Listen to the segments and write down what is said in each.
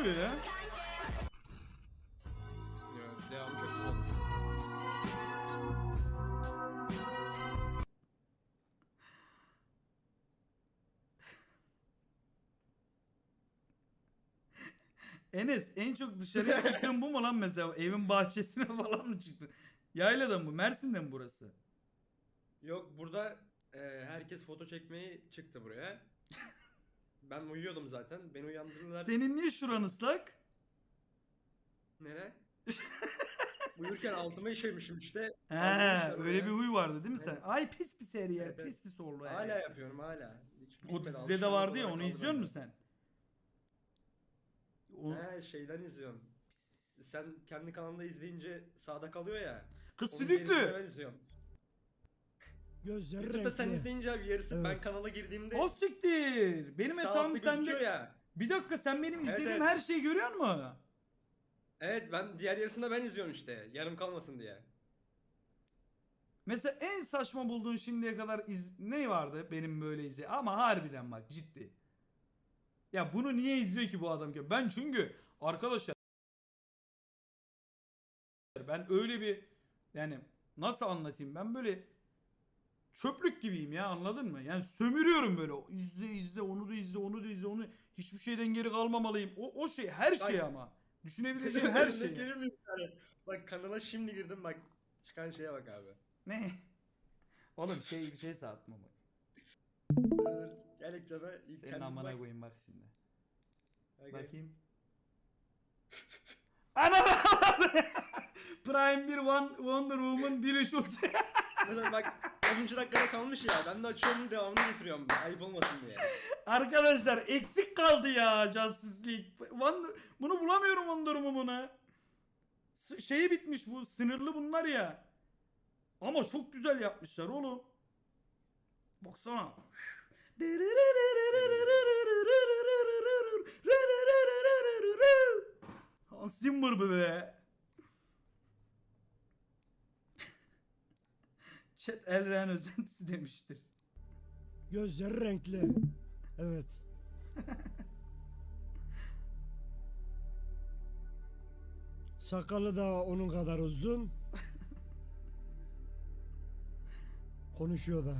oluyor ya? Yok, devamı çok güzel. Enes en çok dışarıya çıktığın bu mu lan mesela? Evin bahçesine falan mı çıktın? Yaylada mı? Mersin'de mi burası? Yok burada e, herkes foto çekmeye çıktı buraya. Ben uyuyordum zaten. Beni uyandırdılar. Senin niye şuran ıslak? Nere? Uyurken altıma işemişim işte. He, öyle bir huy vardı değil mi sen? Evet. Ay pis pis her yer, Evet, evet. pis pis oldu her Hala yer. yapıyorum hala. Hiç O bitmedi, dizide de alışkanlık vardı ya olarak onu izliyor musun sen? O... He şeyden izliyorum. Sen kendi kanalında izleyince sağda kalıyor ya. Kız onun gerisini. Ben izliyorum. Gözleri YouTube'da sen renkli. izleyince abi yarısı ben Evet. kanala girdiğimde O siktir. Benim sağ hesabım altta gözüküyor sende. ya. Bir dakika sen benim Evet, izlediğim evet. her şeyi görüyor musun? Evet ben diğer yarısında ben izliyorum işte. Yarım kalmasın diye. Mesela en saçma bulduğun şimdiye kadar iz... ne vardı benim böyle izle ama harbiden bak ciddi. Ya bunu niye izliyor ki bu adam ki? Ben çünkü arkadaşlar ben öyle bir yani nasıl anlatayım ben böyle çöplük gibiyim ya anladın mı? Yani sömürüyorum böyle izle izle onu da izle onu da izle onu hiçbir şeyden geri kalmamalıyım. O, o şey her şey ama. Düşünebileceğim her şey. Bak kanala şimdi girdim bak. Çıkan şeye bak abi. Ne? Oğlum şey bir şey satma bak. Gel ekrana. ilk Senin kendin amına bak. koyayım bak şimdi. Bak, Bakayım. Ana Prime 1 Won- Wonder Woman 1 3 ulti. Mesela bak 10. dakikada kalmış ya. Ben de açıyorum devamını getiriyorum. Ayıp olmasın diye. Arkadaşlar eksik kaldı ya Justice League. Wonder- bunu bulamıyorum Woman'ı. S- Şeyi bitmiş bu sınırlı bunlar ya. Ama çok güzel yapmışlar oğlum. Baksana. Hans Zimmer be. Chat Elren özentisi demiştir. Gözleri renkli. Evet. Sakalı da onun kadar uzun. Konuşuyor da.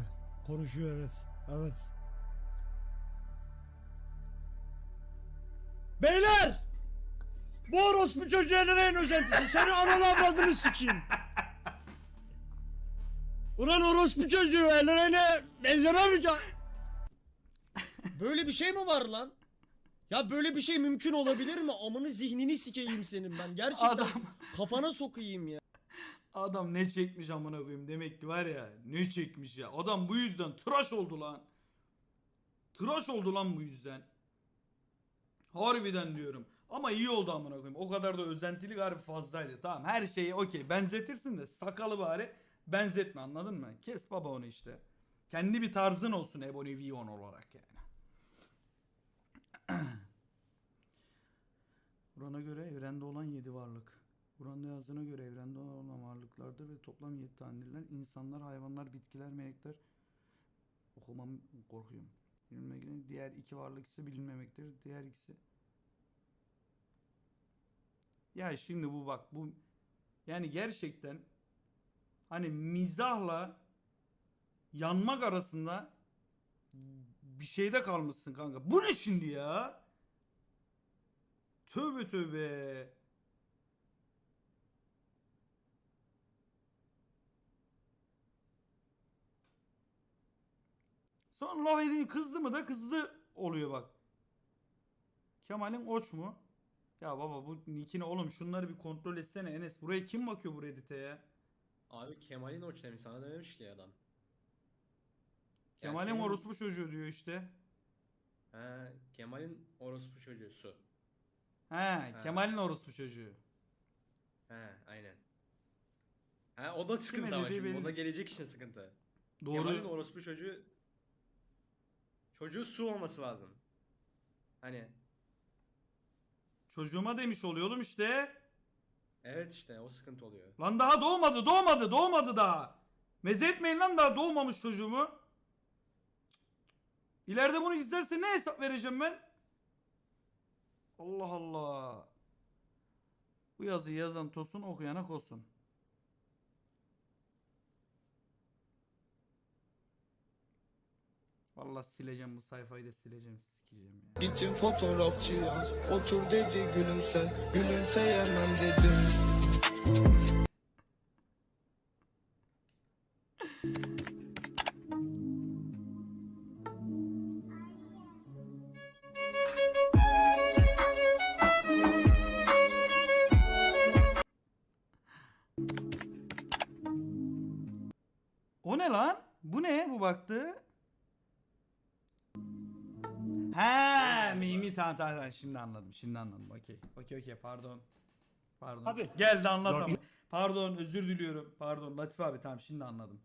Konuşuyor evet. Evet. Beyler! Bu orospu çocuğu en özentisi. Seni ananı avradını sikeyim. Ulan orospu çocuğu ellerine benzememeyeceğim. Böyle bir şey mi var lan? Ya böyle bir şey mümkün olabilir mi? Amını zihnini sikeyim senin ben. Gerçekten Adam- kafana sokayım ya. Adam ne çekmiş amına koyayım demek ki var ya ne çekmiş ya. Adam bu yüzden tıraş oldu lan. Tıraş oldu lan bu yüzden. Harbiden diyorum. Ama iyi oldu amına koyayım. O kadar da özentilik harbi fazlaydı. Tamam her şeyi okey benzetirsin de sakalı bari benzetme anladın mı? Kes baba onu işte. Kendi bir tarzın olsun Ebony Vion olarak yani. Kur'an'a göre evrende olan 7 varlık. Kur'an'da yazdığına göre evrende olan varlıklardır ve toplam 7 tanedirler. İnsanlar, hayvanlar, bitkiler, melekler. Okumam korkuyorum. Bilinmek, diğer iki varlık ise bilinmemektedir. Diğer ikisi. Ya şimdi bu bak bu yani gerçekten hani mizahla yanmak arasında bir şeyde kalmışsın kanka. Bu ne şimdi ya? Tövbe tövbe. Son laf kızdı mı da kızdı oluyor bak. Kemal'in oç mu? Ya baba bu nickini oğlum şunları bir kontrol etsene Enes. Buraya kim bakıyor bu Reddit'e ya? Abi Kemal'in oç demiş sana dememiş ki adam. Kemal'in senin- orospu çocuğu diyor işte. He, Kemal'in orospu çocuğu su. He, Kemal'in orospu çocuğu. He aynen. He o da sıkıntı ama dediği şimdi. O belli. da gelecek için sıkıntı. Doğru. Kemal'in orospu çocuğu çocuğu su olması lazım. Hani Çocuğuma demiş oluyor oğlum işte. Evet işte o sıkıntı oluyor. Lan daha doğmadı, doğmadı, doğmadı daha. Meze etmeyin lan daha doğmamış çocuğumu. İleride bunu izlerse ne hesap vereceğim ben? Allah Allah. Bu yazıyı yazan Tosun okuyana kosun. Vallahi sileceğim bu sayfayı da sileceğim. Sikeceğim ya. Gittim fotoğrafçıya. Otur dedi gülümse. Gülümseyemem dedim tamam tamam tamam. şimdi anladım şimdi anladım okey okey okey pardon pardon Abi. geldi anlatamam pardon özür diliyorum pardon Latif abi tamam şimdi anladım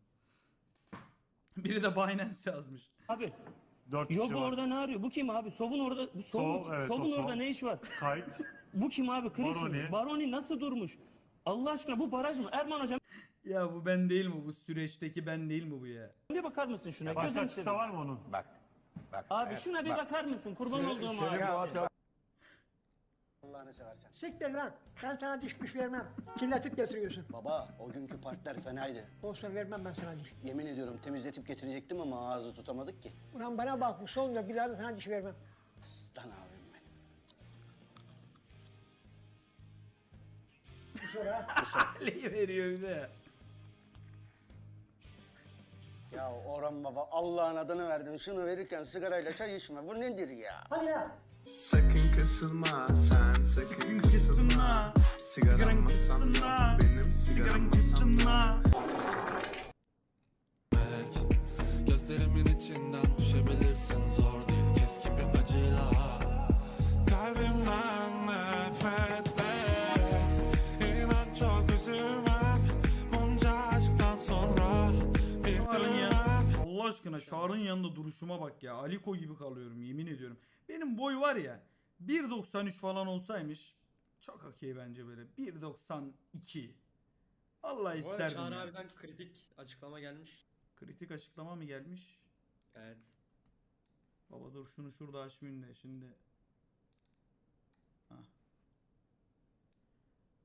biri de Binance yazmış Abi. Dört kişi Yok var. orada ne arıyor? Bu kim abi? Sov'un orada bu Sov, Sov, evet, Sov'un orada ne iş var? Kayıt. Bu kim abi? Chris mi? Baroni. Baroni nasıl durmuş? Allah aşkına bu baraj mı? Erman hocam ya bu ben değil mi bu süreçteki ben değil mi bu ya bir bakar mısın şuna? Başka Gözünü açısı seveyim. var mı onun? Abi şuna bir bakar mısın? Kurban olduğum abi. Allah'ını seversen. Siktir lan. Ben sana düşmüş vermem. Kirletip getiriyorsun. Baba o günkü partiler fenaydı. Olsun vermem ben sana diş. Yemin ediyorum temizletip getirecektim ama ağzı tutamadık ki. Ulan bana bak bu sonunda bir daha da sana diş vermem. Aslan abim benim. Bu sonra Ali veriyor bir de Ya Orhan baba Allah'ın adını verdim. Şunu verirken sigarayla çay içme. Bu nedir ya? hadi ya. Sakın kısılma sen sakın kısılma Sigaran masamda benim sigaram masamda Gözlerimin içinden aşkına Çağrı'nın yanında duruşuma bak ya Aliko gibi kalıyorum yemin ediyorum benim boy var ya 1.93 falan olsaymış çok okey bence böyle 1.92 Allah Bu arada isterdim Çağrı ya. abiden kritik açıklama gelmiş. Kritik açıklama mı gelmiş? Evet. Baba dur şunu şurada açmayayım da şimdi. Hah.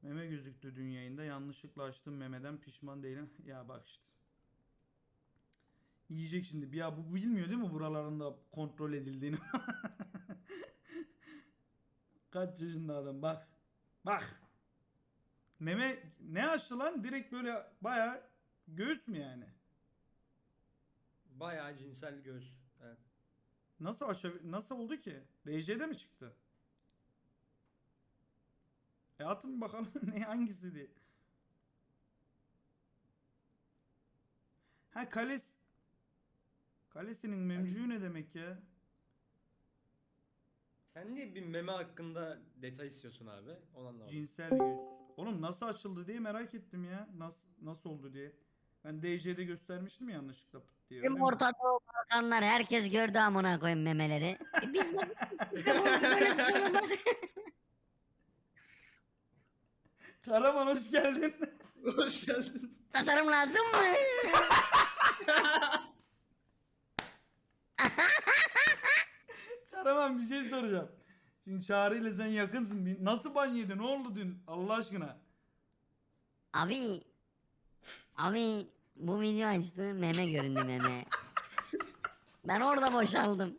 Meme gözüktü dün yayında. Yanlışlıkla açtım memeden pişman değilim. Ya bak işte. Yiyecek şimdi. Ya bu bilmiyor değil mi buralarında kontrol edildiğini? Kaç yaşında adam bak. Bak. Meme ne açtı lan? Direkt böyle baya göğüs mü yani? Bayağı cinsel göğüs. Evet. Nasıl aşağı nasıl oldu ki? DC'de mi çıktı? E atın bakalım ne hangisi diye. Ha kales Kalesinin memcüğü ne demek ya? Sen niye bir meme hakkında detay istiyorsun abi? Onu anlamadım. Cinsel yüz. Oğlum nasıl açıldı diye merak ettim ya. Nasıl nasıl oldu diye. Ben DC'de göstermiştim ya yanlışlıkla pıt diye. öyle Tüm mi? Orta Doğu Balkanlar herkes gördü amına koyayım memeleri. E biz bu böyle bir şey olmaz. Karaman hoş geldin. Hoş geldin. Tasarım lazım mı? Karaman bir şey soracağım. Şimdi Çağrı ile sen yakınsın. Bir- Nasıl ban? Ne oldu dün? Allah aşkına. Abi. Abi bu video açtı meme göründü meme. Ben orada boşaldım.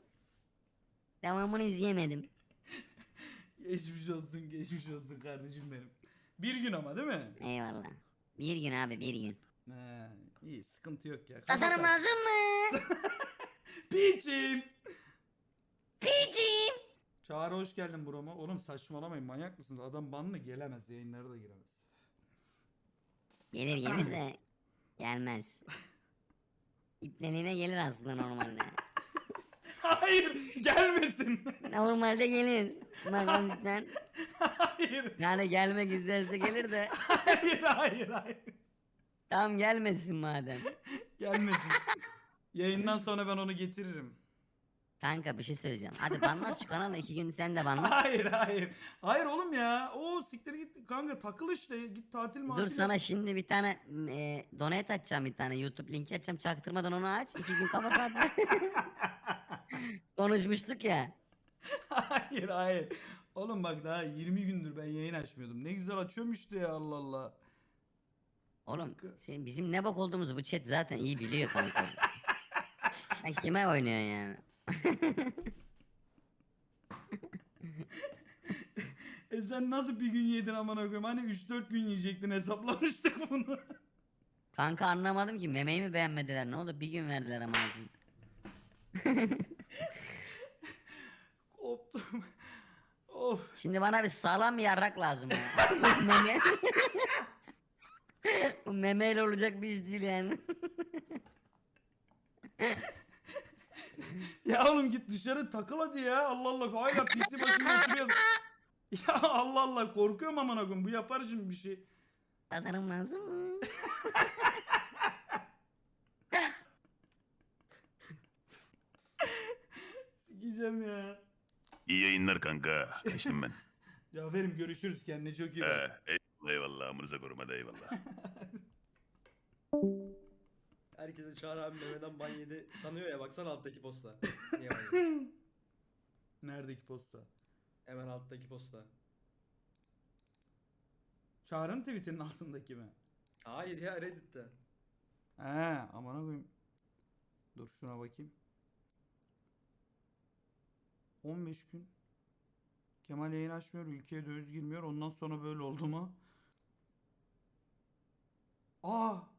Devamını izleyemedim. Geçmiş olsun, geçmiş olsun kardeşim benim. Bir gün ama değil mi? Eyvallah. Bir gün abi bir gün. He, iyi sıkıntı yok ya. Tasarım lazım mı? Piçim. Piçim. Çağrı hoş geldin burama. Oğlum saçmalamayın manyak mısınız? Adam banlı gelemez yayınlara da giremez. Gelir gelir de gelmez. İpleniğine gelir aslında normalde. Hayır gelmesin. Normalde gelir. Bakalım lütfen. hayır. Yani gelmek isterse gelir de Hayır hayır hayır. tam gelmesin madem. Gelmesin. Yayından sonra ben onu getiririm. Kanka bir şey söyleyeceğim. Hadi banlat şu kanalı iki gün sen de banlat. Hayır hayır. Hayır oğlum ya. O siktir git kanka takıl işte. Git tatil matil. Dur sana şimdi bir tane e, donate açacağım bir tane YouTube linki açacağım çaktırmadan onu aç. iki gün kafa kapat. Konuşmuştuk ya. hayır hayır. Oğlum bak daha 20 gündür ben yayın açmıyordum. Ne güzel açıyormuştu ya Allah Allah. Oğlum sen bizim ne bok olduğumuzu bu chat zaten iyi biliyor kanka. Sen kime oynuyorsun yani? E sen nasıl bir gün yedin aman koyayım? Hani 3-4 gün yiyecektin hesaplamıştık bunu. Kanka anlamadım ki memeyi mi beğenmediler ne oldu bir gün verdiler ama. Koptum. of. Şimdi bana bir sağlam bir yarrak lazım ya. Bu meme. Bu memeyle olacak bir iş değil yani. Ya oğlum git dışarı takıl hadi ya. Allah Allah hala PC başında oturuyor. Ya Allah Allah korkuyorum aman koyayım. Bu yapar şimdi bir şey. Tasarım lazım mı? Sikeceğim ya. İyi yayınlar kanka. Kaçtım ben. Cafer'im görüşürüz kendine çok iyi bak. Ee, eyvallah eyvallah. Amınıza korumada eyvallah. Herkese Çağrı abi Mehmet'den ban yedi sanıyor ya baksana alttaki posta. Niye ban yedi? Neredeki posta? Hemen alttaki posta. Çağrı'nın tweetinin altındaki mi? Hayır ya Reddit'te. He amına koyayım. Dur şuna bakayım. 15 gün. Kemal yayın açmıyor, ülkeye döviz girmiyor. Ondan sonra böyle oldu mu? Aa!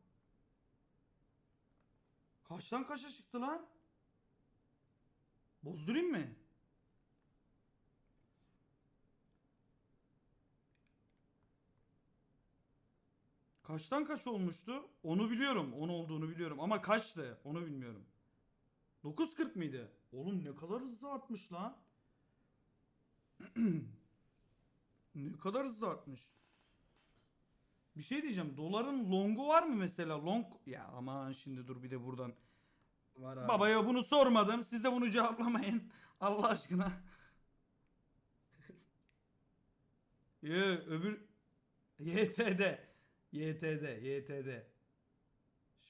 Kaçtan kaça çıktı lan? Bozdurayım mı? Kaçtan kaç olmuştu? Onu biliyorum. 10 olduğunu biliyorum. Ama kaçtı? Onu bilmiyorum. 9.40 mıydı? Oğlum ne kadar hızlı artmış lan. ne kadar hızlı artmış. Bir şey diyeceğim. Doların longu var mı mesela? Long ya aman şimdi dur bir de buradan. Var abi. Babaya bunu sormadım. Siz de bunu cevaplamayın. Allah aşkına. Yo, öbür YTD. YTD. YTD.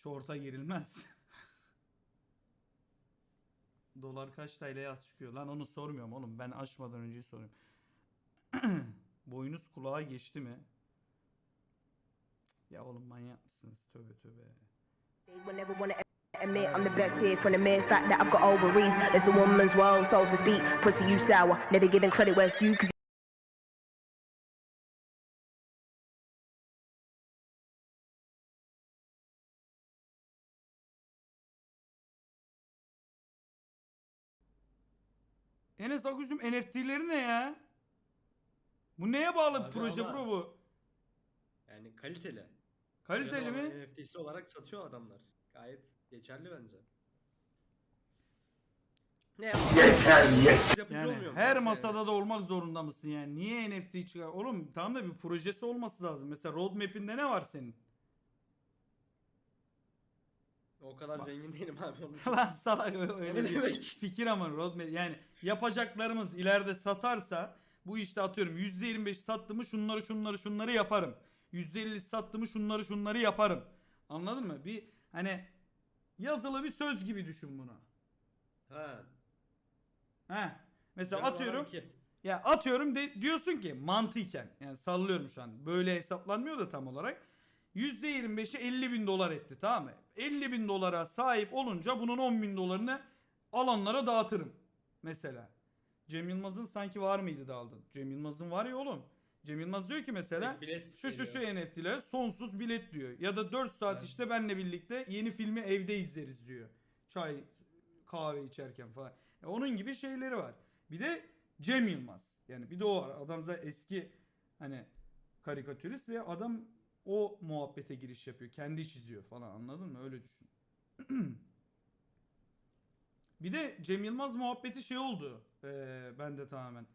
Şorta girilmez. Dolar kaç TL'ye az çıkıyor? Lan onu sormuyorum oğlum. Ben açmadan önce soruyorum. Boynuz kulağa geçti mi? Ya oğlum manyak mısınız? Tövbe tövbe. Will never wanna admit I'm the best here from the mere fact that I've got ovaries. It's a woman's world, so to speak. Pussy, you sour. Never giving credit where it's due, cause Enes Aküzüm NFT'leri ne ya? Bu neye bağlı bir Abi proje ama- bro bu? Yani kaliteli. Kaliteli mi? NFT'si olarak satıyor adamlar. Gayet geçerli bence. Ne Yeter yeter. Yani her masada da olmak zorunda mısın yani? Niye NFT çıkar? Oğlum tamam da bir projesi olması lazım. Mesela roadmap'inde ne var senin? O kadar zengin değilim abi onun. Lan salak öyle ne bir demek? fikir ama roadmap yani yapacaklarımız ileride satarsa bu işte atıyorum %25 sattı mı şunları şunları şunları yaparım. %50 sattı mı şunları şunları yaparım. Anladın mı? Bir hani yazılı bir söz gibi düşün bunu. Ha. He. Mesela canım atıyorum ki. Ya atıyorum de diyorsun ki mantıken yani sallıyorum şu an böyle hesaplanmıyor da tam olarak %25'i 50 bin dolar etti tamam mı? 50 bin dolara sahip olunca bunun 10 bin dolarını alanlara dağıtırım mesela. Cem Yılmaz'ın sanki var mıydı da aldın? Cem Yılmaz'ın var ya oğlum. Cem Yılmaz diyor ki mesela bilet şu şu şu. NFT'lere sonsuz bilet diyor. Ya da 4 saat Evet. işte benle birlikte yeni filmi evde izleriz diyor. Çay kahve içerken falan. Ya onun gibi şeyleri var. Bir de Cem Yılmaz. Yani bir de o var. Adam zaten eski hani karikatürist ve adam o muhabbete giriş yapıyor. Kendi çiziyor falan anladın mı? Öyle düşün. bir de Cem Yılmaz muhabbeti şey oldu. Ee, ben de tamamen.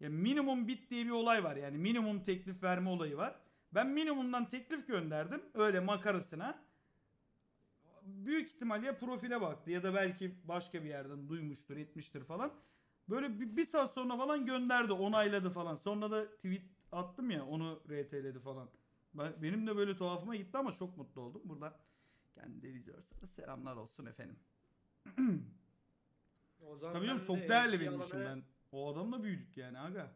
Ya minimum bit diye bir olay var. Yani minimum teklif verme olayı var. Ben minimumdan teklif gönderdim. Öyle makarasına. Büyük ihtimal ya profile baktı ya da belki başka bir yerden duymuştur, etmiştir falan. Böyle bir, bir saat sonra falan gönderdi, onayladı falan. Sonra da tweet attım ya onu RT'ledi falan. Ben, benim de böyle tuhafıma gitti ama çok mutlu oldum. Buradan kendileri izliyorsanız selamlar olsun efendim. Tabii canım çok de değerli benim için ben. O adamla büyüdük yani aga.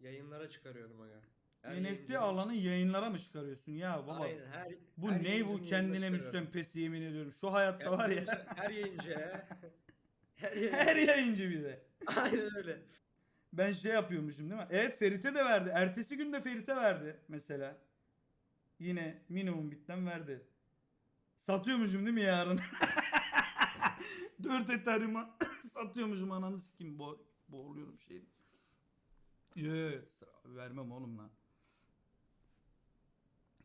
Yayınlara çıkarıyorum aga. Her NFT yayıncının- alanı yayınlara mı çıkarıyorsun ya baba? Aynen her Bu her ne bu yayıncının yayınına kendine çıkarıyorum. müstempesi yemin ediyorum. Şu hayatta var ya. yayıncı- Her yayıncı. her yayıncı. Her yayıncı bir de. Aynen öyle. Ben şey yapıyormuşum değil mi? Evet Ferit'e de verdi. Ertesi gün de Ferit'e verdi mesela. Yine minimum bitten verdi. Satıyormuşum değil mi yarın? 4 Ethereum'a satıyormuşum ananı sikeyim. Bo boğuluyorum şeyin. Yoo, vermem oğlum lan.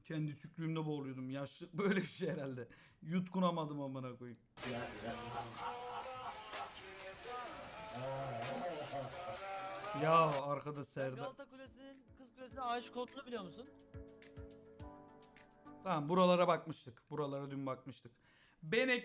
Kendi tükrüğümde boğuluyordum. Yaşlı böyle bir şey herhalde. Yutkunamadım amına koyayım. Ya arkada Serdar. Galata Kulesi'nin Kız Kulesi'ne aşık olduğunu biliyor musun? Tamam buralara bakmıştık. Buralara dün bakmıştık. Benek